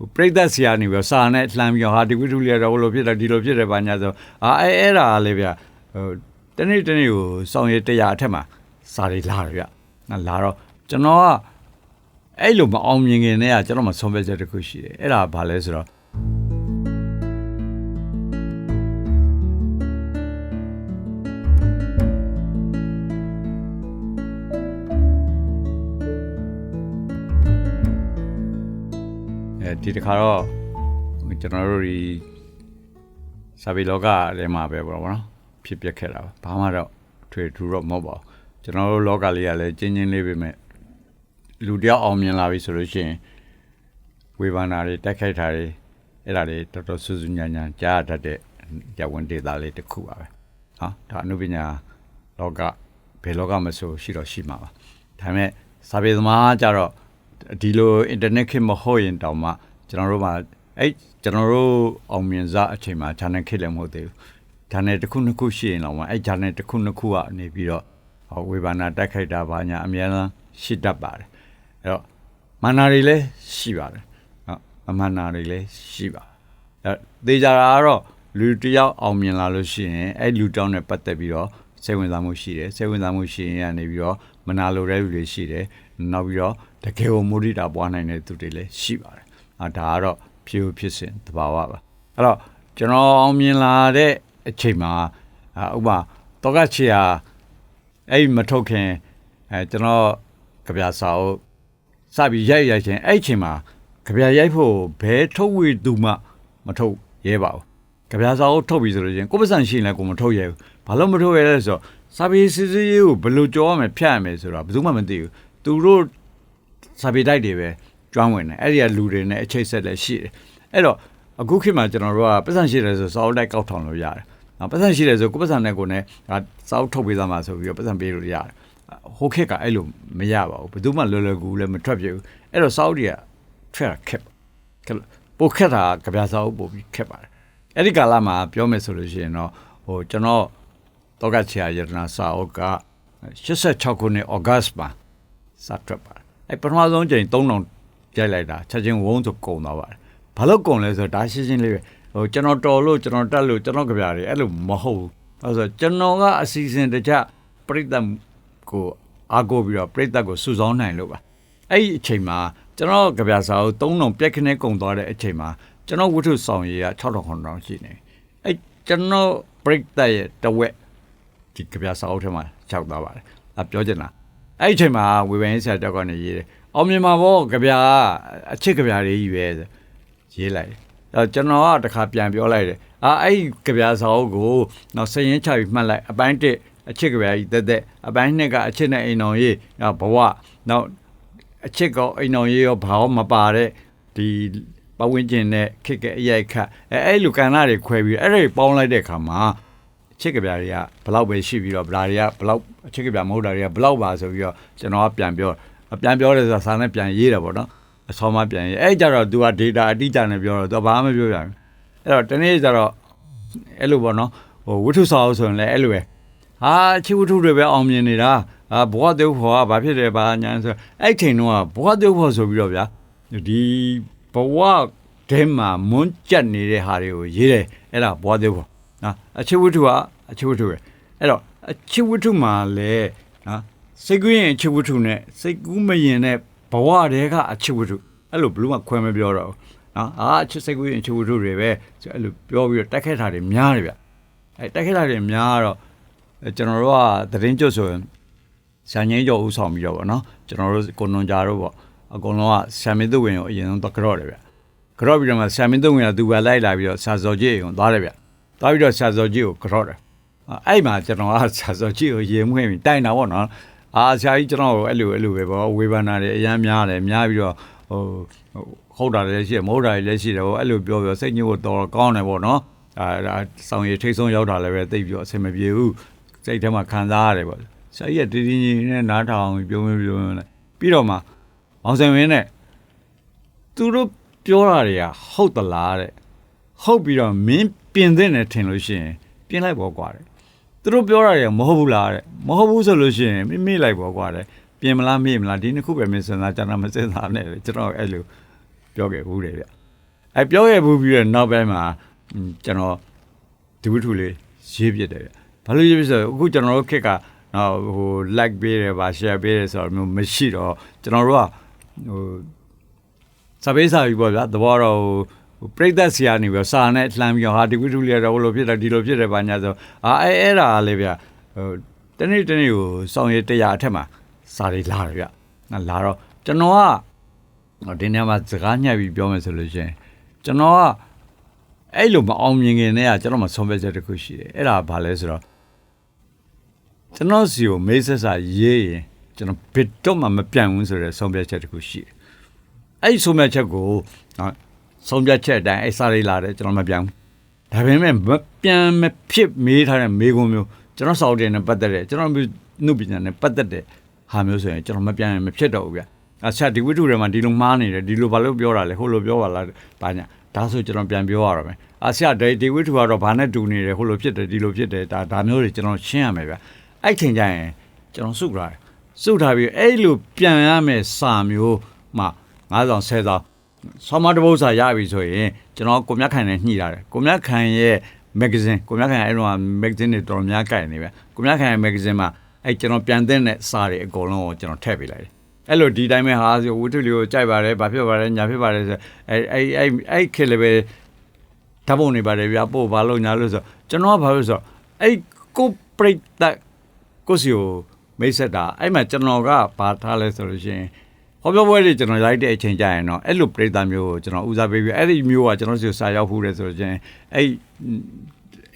ဟိုပြိသက်ဆရာနေပြီးတော့စာနဲ့လှမ်းပြီးတော့ဟာဒီဝိထုလေးတော့ဘလို့ဖြစ်တယ်ဒီလိုဖြစ်တယ်ဘာညာဆိုအာအဲအဲ့ဒါလေးဗျဟိုတနေ့တနေ့ကိုစောင်းရတရားအထက်မှာစာတွေလာတယ်ဗျငါလာတော့ကျွန်တော်ကအဲ့လိုမအောင်မြင်ခင်တည်းကကျွန်တော်မဆုံးဖြတ်ချက်တစ်ခုရှိတယ်အဲ့ဒါဘာလဲဆိုတော့ အဲဒီတစ်ခါတော့ကျွန်တော်တို့ဒီစာပေလောကထဲမှာပဲပေါ့နော်ဖြစ်ပျက်ခဲ့တာပါဘာမှတော့ထွေထူတော့မဟုတ်ပါဘူးကျွန်တော်တို့လောကလေးကလည်းကျင်းချင်းလေးပဲမဲ့လူတယောက်အောင်မြင်လာပြီဆိုလို့ရှိရင်ဝေဘာနာတွေတက်ခိုက်တာတွေအဲ့ဒါတွေတော်တော်ဆူဆူညံ့ညံ့ကြားရတတ်တဲ့ရဝန်ဒေတာလေးတစ်ခုပါပဲနော်ဒါအနုပညာလောကဘယ်လောကမဆိုရှိတော့ရှိမှာပါဒါပေမဲ့စာပေသမားကြတော့ဒီလို internet ခေတ်မဟုတ်ရင်တောင်မှ ကျွန်တော်တို့မှာအဲ့ကျွန်တော်တို့အောင်မြင်စားအချိန်မှာ channel ခေတ်လည်းမဟုတ်သေးဘူး channel တစ်ခုနှစ်ခုရှိရင်တော့မှအဲ့ channel တစ်ခုနှစ်ခုကနေပြီးတော့ဟောဝေဘာနာတက်ခိုက်တာဘာညာအများအားရှိတတ်ပါတယ်အဲ့တော့မန္နာတွေလည်းရှိပါတယ်နော်အမန္နာတွေလည်းရှိပါတယ်အဲ့သေချာတာကတော့လူတစ်ယောက်အောင်မြင်လာလို့ရှိရင်အဲ့လူတောင်းနဲ့ပတ်သက်ပြီးတော့စိတ်ဝင်စားမှုရှိတယ်စိတ်ဝင်စားမှုရှိရင်ကနေပြီးတော့မနာလိုတဲ့လူတွေရှိတယ်နောက်ပြီးတော့တကယ်ကိုမုဒိတာပွားနိုင်တဲ့သူတွေလည်းရှိပါတယ်အာ ဒါကတော့ဖြူဖြစ်စဉ်တဘာဝပါအဲ့တော့ကျွန်တော်အောင်မြင်လာတဲ့အချိန်မှာအာဥပမာတော့ကချီယာအဲ့မထုတ်ခင်အဲကျွန်တော်ကြပြစာအုပ်စပြီးရိုက်ရိုက်ချင်းအဲ့အချိန်မှာကြပြရိုက်ဖို့ဘဲထုတ်ဝေသူမှမထုတ်ရဲပါဘူးကြပြစာအုပ်ထုတ်ပြီဆိုလို့ချင်းကိုပစံရှိရင်လည်းကိုမထုတ်ရဲဘူးဘာလို့မထုတ်ရဲလဲဆိုတော့စာပေစစ်စစ်ရေးကိုဘယ်လိုကြောရမယ်ဖြတ်ရမယ်ဆိုတော့ဘယ်သူမှမသိဘူးသူတို့စာပေတိုက်တွေပဲ ကျွမ်းဝင်တယ်အဲ့ဒီကလူတွေနဲ့အချိတ်ဆက်လည်းရှိတယ်အဲ့တော့အခုခေတ်မှာကျွန်တော်တို့ကပတ်စံရှိတယ်ဆိုစာအုပ်တိုက်ကောက်ထောင်လို့ရတယ်နော်ပတ်စံရှိတယ်ဆိုကိုပတ်စံနဲ့ကိုနဲ့ဒါစာအုပ်ထုတ်ပေးသားမှာဆိုပြီးတော့ပတ်စံပေးလို့ရတယ်ဟိုခေတ်ကအဲ့လိုမရပါဘူးဘယ်သူမှလွယ်လွယ်ကူကူလည်းမထွက်ပြဘူးအဲ့တော့စာအုပ်တွေကထွက်ခက်ပိုခက်တာကြပြစာအုပ်ပို့ပြီးခက်ပါတယ်အဲ့ဒီကာလမှာပြောမယ်ဆိုလို့ရှိရင်တော့ဟိုကျွန်တော်တော့ကချာရတနာစာအုပ်က86ခုနှစ်ဩဂတ်မှာစထွက်ပါတယ်အဲ့ပထမဆုံးချိန်3000 ရိုက်လိုက်တာချက်ချင်းဝုန်းဆိုကုန်သွားပါတယ်ဘာလို့ကုန်လဲဆိုတော့ဒါရှင်းရှင်းလေးပဲဟိုကျွန်တော်တော်လို့ကျွန်တော်တက်လို့ကျွန်တော်ကြပြတယ်အဲ့လိုမဟုတ်ဘူးအဲဆိုကျွန်တော်ကအစီအစဉ်တကျပြိတ္တကိုအားကိုးပြီးတော့ပြိတ္တကိုစုဆောင်းနိုင်လို့ပါအဲ့ဒီအချိန်မှာကျွန်တော်ကြပြစာကို3000ပြက်ခနဲ့ကုန်သွားတဲ့အချိန်မှာကျွန်တော်ဝတ္ထုဆောင်ရည်က6000ခွန်တောင်ရှိနေအဲ့ကျွန်တော်ပြိတ္တရဲ့တဝက်ဒီကြပြစာအုပ်ထဲမှာခြောက်သွားပါတယ်အပြောချင်တာအဲ့ဒီအချိန်မှာဝေဘန်ရေးဆရာတောက်ကနေရေးတယ် အောင်မြင်မှာပေါ့ကြပြအချစ်ကြပြတွေကြီးပဲရေးလိုက်အဲကျွန်တော်ကတခါပြန်ပြောလိုက်တယ်အာအဲ့ဒီကြပြစာအုပ်ကိုနောက်စရင်ချပြီးမှတ်လိုက်အပိုင်းတစ်အချစ်ကြပြကြီးတက်တက်အပိုင်းနှစ်ကအချစ်နဲ့အိမ်တော်ရေးနောက်ဘဝနောက်အချစ်ကောအိမ်တော်ရေးရောဘာမှမပါတဲ့ဒီပဝင်းကျင်နဲ့ခက်ကအရိုက်ခတ်အဲအဲ့လိုကဏ္ဍတွေခွဲပြီးအဲ့ဒါပေါင်းလိုက်တဲ့အခါမှာချစ်ကြပြတွေကဘလောက်ပဲရှိပြီးတော့ဗလာတွေကဘလောက်အချစ်ကြပြမဟုတ်တာတွေကဘလောက်ပါဆိုပြီးတော့ကျွန်တော်ကပြန်ပြော ပြန်ပြောတယ်ဆိုတာစာနဲ့ပြန်ရေးတယ်ပေါ့နော်အစောမှပြန်ရေးအဲ့ကြတော့ तू က data အတိအကျနဲ့ပြောတော့ तू ဘာမှမပြောပြန်ဘူးအဲ့တော့တနေ့ကျတော့အဲ့လိုပေါ့နော်ဟိုဝတ္ထုစာအုပ်ဆိုရင်လည်းအဲ့လိုပဲဟာချစ်ဝတ္ထုတွေပဲအောင်မြင်နေတာအာဘဝတုပ်ဖို့ကဘာဖြစ်တယ်ဘာညာဆိုအဲ့ချိန်တော့ဘဝတုပ်ဖို့ဆိုပြီးတော့ဗျာဒီဘဝထဲမှာမွန်းကြက်နေတဲ့ဟာတွေကိုရေးတယ်အဲ့ဒါဘဝတုပ်ဖို့နော်အချစ်ဝတ္ထုကအချစ်ဝတ္ထုပဲအဲ့တော့အချစ်ဝတ္ထုမှာလည်းနော် စိတ်ကူးရင်အချစ်ဝတ္ထုနဲ့စိတ်ကူးမရင်တဲ့ဘဝတည်းကအချစ်ဝတ္ထုအဲ့လိုဘလို့မှခွဲမပြောတော့ဘူးနော်အာအချစ်စိတ်ကူးရင်အချစ်ဝတ္ထုတွေပဲအဲ့လိုပြောပြီးတော့တက်ခဲ့တာတွေများတယ်ဗျအဲ့တက်ခဲ့တာတွေများတော့ကျွန်တော်တို့ကသတင်းကြွဆိုရင်ဆန်ငင်းကျော်ဦးဆောင်ပြီးတော့ဗောနော်ကျွန်တော်တို့ကိုနွန်ကြတို့ဗောအကုန်လုံးကဆံမင်းသူဝင်ကိုအရင်ဆုံးတော့ကြော့တယ်ဗျကြော့ပြီးတော့မှဆံမင်းသူဝင်ကသူပဲလိုက်လာပြီးတော့ဆာဇော်ကြီးကိုသွားတယ်ဗျသွားပြီးတော့ဆာဇော်ကြီးကိုကြော့တယ်အဲ့မှာကျွန်တော်ကဆာဇော်ကြီးကိုရေမွှေးပြီးတိုင်တာဗောနော် အာဆရာကြီးကျွန်တော်အဲ့လိုအဲ့လိုပဲဗောဝေဘာနာတွေအရန်များတယ်များပြီးတော့ဟိုဟုတ်တာလည်းရှိတယ်မဟုတ်တာလည်းရှိတယ်ဗောအဲ့လိုပြောပြောစိတ်ညစ်ဖို့တော်ကောင်းတယ်ဗောနော်အာဆောင်ရထိတ်ဆုံးရောက်တာလည်းပဲသိပြီးတော့အဆင်မပြေဘူးစိတ်ထဲမှာခံစားရတယ်ဗောဆရာကြီးကတည်တည်ငြိမ်နဲ့နားထောင်ပြောမပြောနဲ့ပြီးတော့မှအောင်စင်ဝင်းနဲ့သူတို့ပြောတာတွေကဟုတ်သလားတဲ့ဟုတ်ပြီးတော့မင်းပြင်သင့်တယ်ထင်လို့ရှိရင်ပြင်လိုက်ပေါ့ကွာတဲ့ သူတို့ပြောတာတွေကမဟုတ်ဘူးလားတဲ့မဟုတ်ဘူးဆိုလို့ရှိရင်မိမိလိုက်ပေါ့ကွာတဲ့ပြင်မလားမေ့မလားဒီနှစ်ခုပဲမင်းစဉ်းစားကြတာမစဉ်းစားနဲ့ကျွန်တော်အဲ့လိုပြောခဲ့ဘူးတယ်ဗျအဲပြောရဘူးပြီးတော့နောက်ပိုင်းမှာဟွန်းကျွန်တော်ဒီဝတ္ထုလေးရေးပြတယ်ဗျဘာလို့ရေးပြလဲဆိုတော့အခုကျွန်တော်တို့ခက်ကနော်ဟို like ပေးတယ်ဗာ share ပေးတယ်ဆိုတော့မျိုးမရှိတော့ကျွန်တော်တို့ကဟိုစာပေးစာပြီးပေါ့ဗျာသဘောတော့ဟို ပြိတ္တဆရာနေပြီးတော့စာနဲ့လှမ်းပြီးတော့ဟာဒီဝတ္ထုလေးတော့ဘလို့ဖြစ်တယ်ဒီလိုဖြစ်တယ်ဗာညာဆိုအာအဲအဲ့ဒါလေးဗျဟိုတနေ့တနေ့ကိုစောင်းရတရားအထက်မှာစာတွေလာတယ်ဗျငါလာတော့ကျွန်တော်ကဟောဒီနေ့မှာစကားညှပ်ပြီးပြောမယ်ဆိုလို့ရှိရင်ကျွန်တော်ကအဲ့လိုမအောင်မြင်ခင်တည်းကကျွန်တော်မဆုံးဖြတ်ချက်တစ်ခုရှိတယ်အဲ့ဒါဘာလဲဆိုတော့ကျွန်တော်စီကိုမေးဆက်စာရေးရင်ကျွန်တော်ဘစ်တော့မှမပြန်ဘူးဆိုတဲ့ဆုံးဖြတ်ချက်တစ်ခုရှိတယ်အဲ့ဒီဆုံးဖြတ်ချက်ကိုနော် ဆုံးဖြတ်ချက်အတိုင်းအဲ့စာလေးလာတယ်ကျွန်တော်မပြန်ဘူးဒါပေမဲ့မပြန်မဖြစ်မေးထားတဲ့မေးခွန်းမျိုးကျွန်တော်စောင့်တယ်နဲ့ပတ်သက်တဲ့ကျွန်တော်နှုတ်ပညာနဲ့ပတ်သက်တဲ့ဟာမျိုးဆိုရင်ကျွန်တော်မပြန်ရင်မဖြစ်တော့ဘူးဗျအချက်ဒီဝိတုတွေမှာဒီလိုမှားနေတယ်ဒီလိုဘာလို့ပြောတာလဲဟိုလိုပြောပါလားဘာညာဒါဆိုကျွန်တော်ပြန်ပြောရတော့မယ်အချက်ဒီဒီဝိတုကတော့ဘာနဲ့တူနေတယ်ဟိုလိုဖြစ်တယ်ဒီလိုဖြစ်တယ်ဒါဒါမျိုးတွေကျွန်တော်ရှင်းရမယ်ဗျအဲ့ထင်ကြရင်ကျွန်တော်စုထားတယ်စုထားပြီးအဲ့လိုပြန်ရမယ်စာမျိုးမှ9000 1000ဆောင်း မတပုတ်စာရပြီဆိုရင်ကျွန်တော်ကိုမြတ်ခိုင်နဲ့ညှိရတယ်ကိုမြတ်ခိုင်ရဲ့မဂ္ဂဇင်းကိုမြတ်ခိုင်အဲ့တော့မဂ္ဂဇင်းတွေတော်တော်များကြိုက်နေပဲကိုမြတ်ခိုင်ရဲ့မဂ္ဂဇင်းမှာအဲ့ကျွန်တော်ပြန်တဲ့စာတွေအကုန်လုံးကိုကျွန်တော်ထည့်ပေးလိုက်တယ်အဲ့လိုဒီတိုင်းပဲဟာဆိုဝတ္ထုလေးကိုကြိုက်ပါတယ်ဘာဖြစ်ပါတယ်ညာဖြစ်ပါတယ်ဆိုအဲ့အဲ့အဲ့အဲ့ခေတ်လည်းပဲဓာတ်ပုံနေပါတယ်ဗျာပို့ဘာလို့ညာလို့ဆိုကျွန်တော်ကဘာလို့ဆိုအဲ့ကိုပရိသတ်ကိုစီကိုမိတ်ဆက်တာအဲ့မှာကျွန်တော်ကဘာထားလဲဆိုလို့ရှိရင် ဟောပြောပွဲတွေကျွန်တော်ရိုက်တဲ့အချိန်ကျရင်တော့အဲ့လိုပရိသတ်မျိုးကိုကျွန်တော်ဦးစားပေးပြီးအဲ့ဒီမျိုးကကျွန်တော်စီကိုစာရောက်ဖူးတယ်ဆိုလို့ရှိရင်အဲ့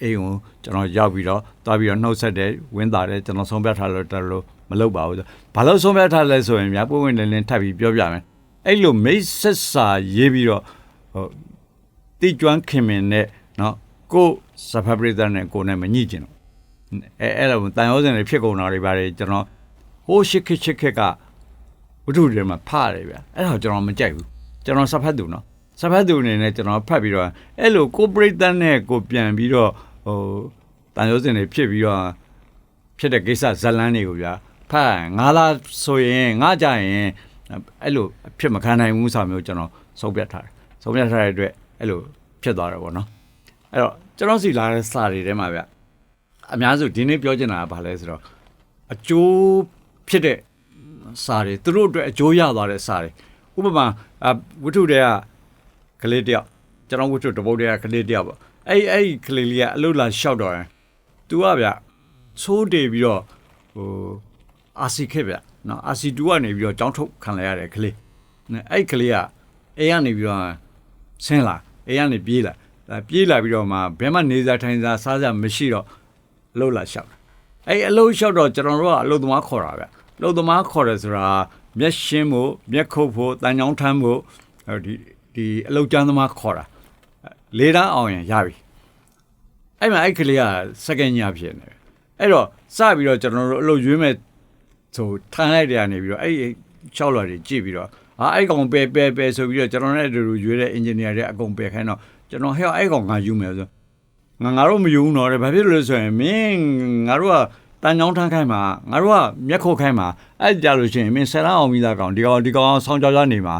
အိမ်ကိုကျွန်တော်ရောက်ပြီးတော့တွားပြီးတော့နှုတ်ဆက်တယ်ဝင်းတာတယ်ကျွန်တော်ဆုံးဖြတ်ထားလို့တော်လို့မလုပ်ပါဘူးဆိုဘာလို့ဆုံးဖြတ်ထားလဲဆိုရင်များပွင့်ပွင့်လင်းလင်းထပ်ပြီးပြောပြမယ်အဲ့လိုမိတ်ဆက်စာရေးပြီးတော့ဟိုတိကျွမ်းခင်မင်နဲ့နော်ကိုစဖပရိသတ်နဲ့ကိုနဲ့မညှိကျင်တော့အဲအဲ့လိုတန်ရောစင်တွေဖြစ်ကုန်တာတွေပါတယ်ကျွန်တော်ဟိုးရှစ်ခစ်ရှစ်ခစ်က ဝတ္ထုတွေမှာဖရတယ်ဗျအဲ့ဒါကျွန်တော်မကြိုက်ဘူးကျွန်တော်စဖတ်သူနော်စဖတ်သူအနေနဲ့ကျွန်တော်ဖတ်ပြီးတော့အဲ့လိုကိုပရိသတ်နဲ့ကိုပြန်ပြီးတော့ဟိုတန်ရောစင်တွေဖြစ်ပြီးတော့ဖြစ်တဲ့ကိစ္စဇလန်းတွေကိုဗျာဖတ်ငါလာဆိုရင်ငါကြရင်အဲ့လိုဖြစ်မခံနိုင်ဘူးဆိုမျိုးကျွန်တော်ဆုံးဖြတ်ထားတယ်ဆုံးဖြတ်ထားတဲ့အတွက်အဲ့လိုဖြစ်သွားတယ်ပေါ့နော်အဲ့တော့ကျွန်တော်စီလာတဲ့စာတွေထဲမှာဗျအများစုဒီနေ့ပြောချင်တာကဘာလဲဆိုတော့အကျိုးဖြစ်တဲ့ စာတွေသူတို့အတွက်အကျိုးရသွားတဲ့စာတွေဥပမာဝတ္ထုတွေကကလေးတယောက်ကျွန်တော်ဝတ္ထုတပုတ်တွေကကလေးတယောက်ပေါ့အဲ့အဲ့ကလေးလေးကအလုပ်လာလျှောက်တော့ရင် तू ကဗျသိုးတယ်ပြီးတော့ဟိုအာစီခက်ဗျနော်အာစီ2ကနေပြီးတော့ကြောင်းထုတ်ခံလိုက်ရတယ်ကလေးအဲ့ကလေးကအိမ်ကနေပြီးတော့ဆင်းလာအိမ်ကနေပြေးလာပြေးလာပြီးတော့မှဘယ်မှနေစားထိုင်စားစားစားမရှိတော့အလုပ်လာလျှောက်အဲ့အလုပ်လျှောက်တော့ကျွန်တော်တို့ကအလုပ်သမားခေါ်တာဗျအ လုပ်သမားခေါ်တယ်ဆိုတာမျက်ရှင်းဖို့မျက်ခုတ်ဖို့တန်ချောင်းထမ်းဖို့ဒီဒီအလုပ်ကျန်းသမားခေါ်တာလေးတန်းအောင်ရင်ရပြီအဲ့မှာအဲ့ကလေးကစက္ကန့်ညဖြစ်နေတယ်အဲ့တော့စပြီးတော့ကျွန်တော်တို့အလုပ်ရွေးမဲ့ဆိုထမ်းလိုက်တယ်ကနေပြီးတော့အဲ့၆လွာတွေကြည့်ပြီးတော့ဟာအဲ့ကောင်ပဲပဲပဲဆိုပြီးတော့ကျွန်တော်နဲ့အတူတူရွေးတဲ့ engineer တွေအကုန်ပယ်ခိုင်းတော့ကျွန်တော်ဟဲ့အဲ့ကောင်ငါယူမယ်ဆိုငါငါတို့မယူတော့တယ်ဘာဖြစ်လို့လဲဆိုရင်မင်းငါတို့က တန်ချောင်းထမ်းခိုင်းမှာငါတို့ကမျက်ခုတ်ခိုင်းမှာအဲ့ကြလို့ရှိရင်မင်းဆယ်လအောင်ပြီးသားကောင်ဒီကောင်ဒီကောင်ဆောင်းကြောက်ကြနေမှာ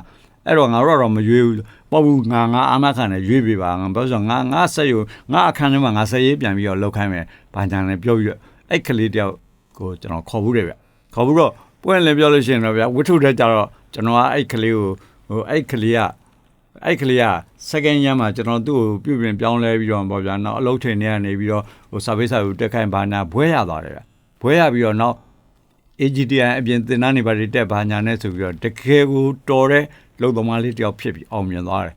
အဲ့တော့ငါတို့ကတော့မရွေးဘူးပေါ့ဘူးငါငါအာမခံနဲ့ရွေးပေးပါငါဘာလို့ဆိုငါငါဆက်ယူငါအခန်းထဲမှာငါဆက်ရေးပြန်ပြီးတော့လောက်ခိုင်းမယ်ဘာကြံလဲပြောပြီးတော့အဲ့ကလေးတယောက်ကိုကျွန်တော်ခေါ်ဘူးတယ်ဗျခေါ်ဘူးတော့ပွင့်လည်းပြောလို့ရှိရင်တော့ဗျဝတ္ထုတဲ့ကြတော့ကျွန်တော်ကအဲ့ကလေးကိုဟိုအဲ့ကလေးကအဲ့ကလေးက second year မှာကျွန်တော်သူ့ကိုပြုပြင်ပြောင်းလဲပြီးတော့ပေါ့ဗျာနောက်အလုပ်ထင်နေရနေပြီးတော့ဟို service ကိုတက်ခိုင်းဘာနာဘွဲရသွားတယ်ဗျ ဘွဲရပြီးတော့နောက် AGTI အပြင်သင်တန်းနေပါတက်ဘာညာနဲ့ဆိုပြီးတော့တကယ်ကိုတော်တဲ့လုံသမားလေးတယောက်ဖြစ်ပြီးအောင်မြင်သွားတယ်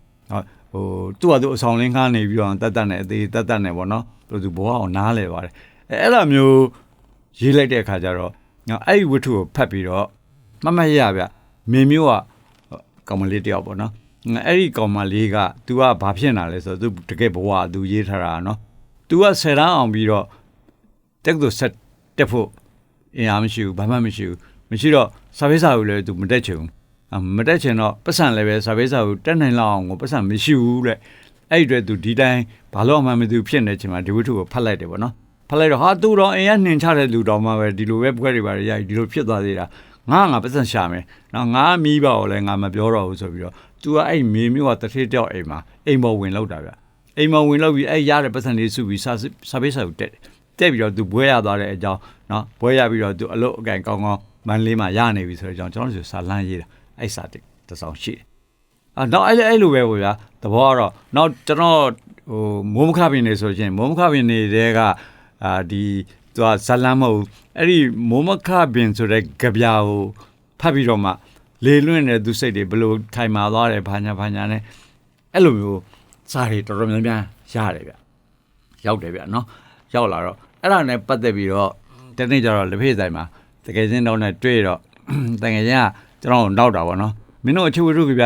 ဟိုသူ့ဟာသူအဆောင်လင်းကားနေပြီးတော့တတ်တတ်နဲ့အသေးတတ်တတ်နဲ့ပေါ့နော်သူသူဘဝအောင်နားလဲပါတယ်အဲအဲ့လိုမျိုးရေးလိုက်တဲ့အခါကျတော့အဲ့ဒီဝတ္ထုကိုဖတ်ပြီးတော့မမရဗျမင်းမျိုးကကောင်မလေးတယောက်ပေါ့နော်အဲ့ဒီကောင်မလေးက तू ကဘာဖြစ်နေတာလဲဆိုတော့ तू တကယ်ဘဝ तू ရေးထားတာနော် तू ကဆယ်တန်းအောင်ပြီးတော့တက်သူဆက် တက်ဖို့အင်အားမရှိဘူးဘာမှမရှိဘူးမရှိတော့စာဖေးစာကိုလည်းသူမတက်ချင်ဘူးမတက်ချင်တော့ပတ်စံလည်းပဲစာဖေးစာကိုတက်နိုင်လောက်အောင်ကိုပတ်စံမရှိဘူးတဲ့အဲ့ဒီအတွက်သူဒီတိုင်းဘာလို့အမှန်မသူဖြစ်နေချင်မှာဒီဝတ္ထုကိုဖတ်လိုက်တယ်ပေါ့နော်ဖတ်လိုက်တော့ဟာသူတော့အင်ရနှင်ချတဲ့လူတော်မှပဲဒီလိုပဲပွဲတွေပါရရဒီလိုဖြစ်သွားသေးတာငါငါပတ်စံရှာမယ်နော်ငါမိဘကိုလည်းငါမပြောတော့ဘူးဆိုပြီးတော့သူကအဲ့မေမျိုးကတစ်ထေးတောက်အိမ်မှာအိမ်ပေါ်ဝင်လောက်တာဗျအိမ်ပေါ်ဝင်လောက်ပြီးအဲ့ရတဲ့ပတ်စံလေးစုပြီးစာစာဖေးစာကိုတက်တယ် တက်ပြီးတော့ तू ဘွဲရသွားတဲ့အကြောင်းနော်ဘွဲရပြီးတော့ तू အလုပ်အကင်ကောင်းကောင်းမန်လေးမှာရနေပြီဆိုတဲ့အကြောင်းကျွန်တော်တို့စာလမ်းရေးတာအဲ့စာတစ်တစ်ဆောင်ရှိတယ်အာတော့အဲ့အဲ့လိုပဲဗျာသဘောကတော့နောက်ကျွန်တော်ဟိုမိုးမခပင်နေဆိုရှင်မိုးမခပင်နေတဲ့ကအာဒီသူကဇလန်းမဟုတ်အဲ့ဒီမိုးမခပင်ဆိုတဲ့ကြပြာကိုဖတ်ပြီးတော့မှလေလွင့်တဲ့သူစိတ်တွေဘလို့ထိုင်မာသွားတယ်ဘာညာဘာညာနဲ့အဲ့လိုမျိုးစာတွေတော်တော်များများရတယ်ဗျရောက်တယ်ဗျနော်ရောက်လာတော့ အဲ့ဒါနဲ့ပတ်သက်ပြီးတော့တနေ့ကျတော့လက်ဖေးဆိုင်မှာတကယ်ချင်းတော့နဲ့တွေ့တော့တကယ်ချင်းကကျွန်တော်နောက်တာပေါ့နော်မင်းတို့အခြေဝတ္ထုကြပြ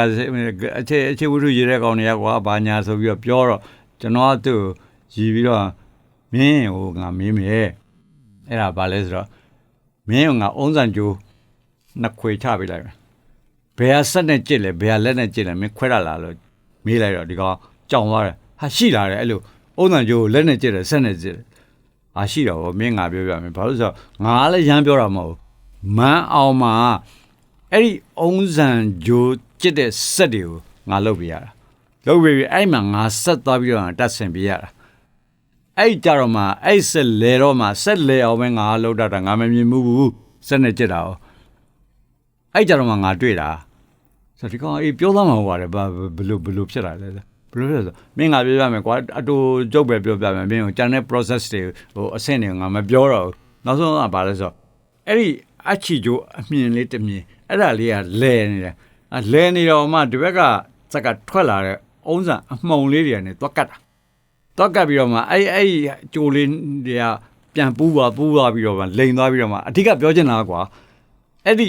အခြေအခြေဝတ္ထုရေးတဲ့ကောင်တွေကကွာဘာညာဆိုပြီးတော့ပြောတော့ကျွန်တော်ကသူ့ရည်ပြီးတော့မင်းဟိုငါမင်းမယ်အဲ့ဒါဘာလဲဆိုတော့မင်းကငါအုံးစံကြိုးနှစ်ခွေချပေးလိုက်မယ်ဘယ်ဟာဆက်နဲ့ကြစ်လဲဘယ်ဟာလက်နဲ့ကြစ်လဲမင်းခွဲရလားလို့မေးလိုက်တော့ဒီကောင်ကြောင်သွားတယ်ဟာရှိလာတယ်အဲ့လိုအုံးစံကြိုးလက်နဲ့ကြစ်တယ်ဆက်နဲ့ကြစ်တယ် အာရှိတော့ဗောမင်းငါပြောပြမယ်ဘာလို့ဆိုတော့ငါလည်းရမ်းပြောတာမဟုတ်မန်းအောင်မှာအဲ့ဒီအုံးစံကြိုးကြစ်တဲ့ဆက်တွေကိုငါလုပ်ပြရတာလုပ်ပြပြီးအဲ့မှာငါဆက်သွားပြီးတော့တတ်ဆင်ပြရတာအဲ့ကြတော့မှအဲ့ဆက်လဲတော့မှဆက်လဲအောင်ပဲငါလှုပ်တတ်တာငါမမြင်ဘူးဘူးဆက်နေကြတာ哦အဲ့ကြတော့မှငါတွေ့တာဆိုဒီကောင်အေးပြောသားမှာဟိုပါတယ်ဘာဘလို့ဘလို့ဖြစ်တာလဲ ဘလို့ဖြစ်ဆိုမင်းငါပြောပြမယ်ကွာအတူကြုတ်ပဲပြောပြမယ်မင်းကိုကျန်တဲ့ process တွေဟိုအဆင့်တွေငါမပြောတော့ဘူးနောက်ဆုံးကဘာလဲဆိုအဲ့ဒီအချီကျိုးအမြင်လေးတစ်မြင်အဲ့ဒါလေးကလဲနေတယ်အလဲနေတော့မှဒီဘက်ကစက်ကထွက်လာတဲ့အုံးစံအမှုံလေးတွေကနေသွားကတ်တာတော့ကပ်ပြီးတော့မှအဲ့အဲ့ကြိုလေးတွေကပြန်ပူးသွားပူးသွားပြီးတော့မှလိန်သွားပြီးတော့မှအဓိကပြောချင်တာကွာအဲ့ဒီ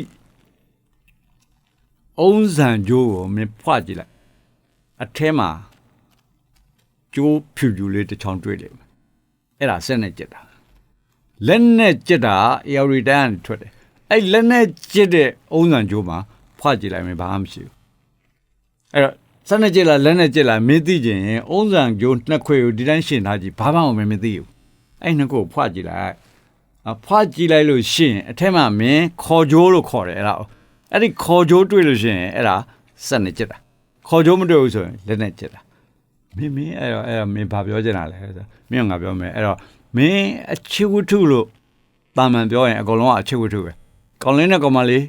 အုံးစံကြိုးကိုမင်းဖွာကြည့်လိုက်အထဲမှာ ကြိုးဖြူဖြူလေးတစ်ချောင်းတွေ့တယ်အဲ့ဒါဆက်နဲ့ကြက်တာလက်နဲ့ကြက်တာအေရီတန်ထွက်တယ်အဲ့လက်နဲ့ကြက်တဲ့အုံးစံကြိုးမှာဖွာကြည့်လိုက်မယ်ဘာမှမရှိဘူးအဲ့တော့စနဲ့ကြက်လာလက်နဲ့ကြက်လာမင်းသိကျင်ရင်အုံးစံကြိုးနှစ်ခွေကိုဒီတိုင်းရှင်းထားကြည့်ဘာမှမမသိဘူးအဲ့နှစ်ခုကိုဖွာကြည့်လိုက်အဖွာကြည့်လိုက်လို့ရှင်းအထက်မှာမင်းခေါ်ကြိုးလို့ခေါ်တယ်အဲ့ဒါအဲ့ဒီခေါ်ကြိုးတွေ့လို့ရှင်းအဲ့ဒါစနဲ့ကြက်တာခေါ်ကြိုးမတွေ့ဘူးဆိုရင်လက်နဲ့ကြက်တာ မင်းမင်းအဲ့တော့အဲ့တော့မင်းဘာပြောချင်တာလဲဆိုမင်းကငါပြောမယ်အဲ့တော့မင်းအချစ်ဝတ္ထုလို့တာမန်ပြောရင်အကုန်လုံးကအချစ်ဝတ္ထုပဲကောင်းလင်းတဲ့ကောင်မလေး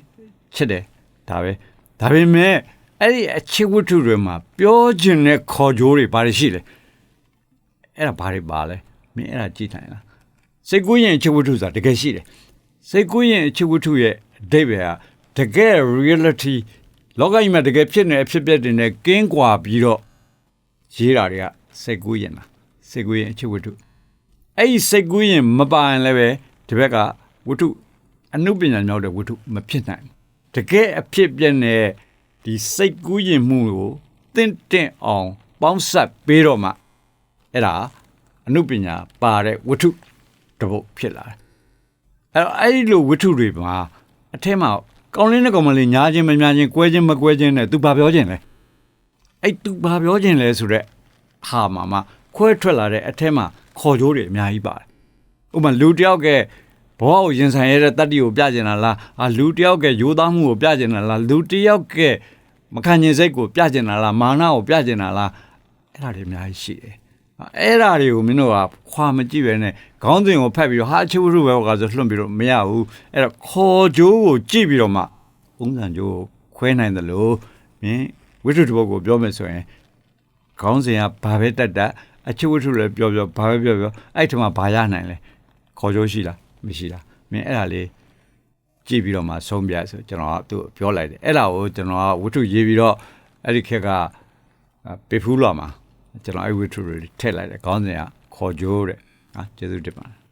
ချစ်တယ်ဒါပဲဒါပေမဲ့အဲ့ဒီအချစ်ဝတ္ထုတွေမှာပြောခြင်းနဲ့ခေါ်ကြိုးတွေဘာတွေရှိလဲအဲ့ဒါဘာတွေပါလဲမင်းအဲ့ဒါကြည့်နိုင်လားစိတ်ကူးရင်အချစ်ဝတ္ထုဆိုတာတကယ်ရှိတယ်စိတ်ကူးရင်အချစ်ဝတ္ထုရဲ့အဓိပ္ပာယ်ကတကယ် reality လောကကြီးမှာတကယ်ဖြစ်နေအဖြစ်အပျက်တွေနဲ့ကင်းကွာပြီးတော့ ရေးတာတွေကစိတ်ကူးရင်လားစိတ်ကူးရင်အချစ်ဝတ္ထုအဲ့ဒီစိတ်ကူးရင်မပါရင်လည်းပဲဒီဘက်ကဝတ္ထုအနုပညာမြောက်တဲ့ဝတ္ထုမဖြစ်နိုင်ဘူးတကယ်အဖြစ်အပျက်နဲ့ဒီစိတ်ကူးရင်မှုကိုတင့်တင့်အောင်ပေါင်းဆက်ပေးတော့မှအဲ့ဒါအနုပညာပါတဲ့ဝတ္ထုတစ်ပုဒ်ဖြစ်လာတယ်အဲ့တော့အဲ့ဒီလိုဝတ္ထုတွေမှာအထက်မှာကောင်းလင်းတဲ့ကောင်မလေးညားခြင်းမညားခြင်းကွဲခြင်းမကွဲခြင်းနဲ့ तू ဘာပြောခြင်းလဲ အဲ့ तू ဘာပြောခြင်းလဲဆိုတော့ဟာမှာမှခွဲထွက်လာတဲ့အထက်မှာခေါ်ကြိုးတွေအများကြီးပါတယ်ဥပမာလူတစ်ယောက်ကဘဝကိုရင်ဆိုင်ရတဲ့တတ္တိကိုပြကျင်တာလားအာလူတစ်ယောက်ကရိုးသားမှုကိုပြကျင်တာလားလူတစ်ယောက်ကမခံကျင်စိတ်ကိုပြကျင်တာလားမာနကိုပြကျင်တာလားအဲ့ဒါတွေအများကြီးရှိတယ်အဲ့ဒါတွေကိုမင်းတို့ကခွာမကြည့်ပဲနဲ့ခေါင်းစဉ်ကိုဖတ်ပြီးတော့ဟာချိုးရုပ်ပဲကဆိုလွှင့်ပြီးတော့မရဘူးအဲ့တော့ခေါ်ကြိုးကိုကြည့်ပြီးတော့မှပုံစံကြိုးကိုခွဲနိုင်တယ်လို့မင်း ဝိတ္ထုတစ်ပုဒ်ကိုပြောမယ်ဆိုရင်ခေါင်းစဉ်ကဘာပဲတက်တက်အချို့ဝိတ္ထုလည်းပြောပြောဘာပဲပြောပြောအဲ့ထက်မှဘာရနိုင်လဲခေါ်ကြိုးရှိလားမရှိလားမင်းအဲ့ဒါလေးကြည့်ပြီးတော့မှဆုံးပြဆိုကျွန်တော်ကသူ့ပြောလိုက်တယ်အဲ့ဒါကိုကျွန်တော်ကဝတ္ထုရေးပြီးတော့အဲ့ဒီခက်ကပေဖူးလာမှာကျွန်တော်အဲ့ဝတ္ထုတွေထည့်လိုက်တယ်ခေါင်းစဉ်ကခေါ်ကြိုးတဲ့ဟာကျေးဇူးတင်ပါတယ်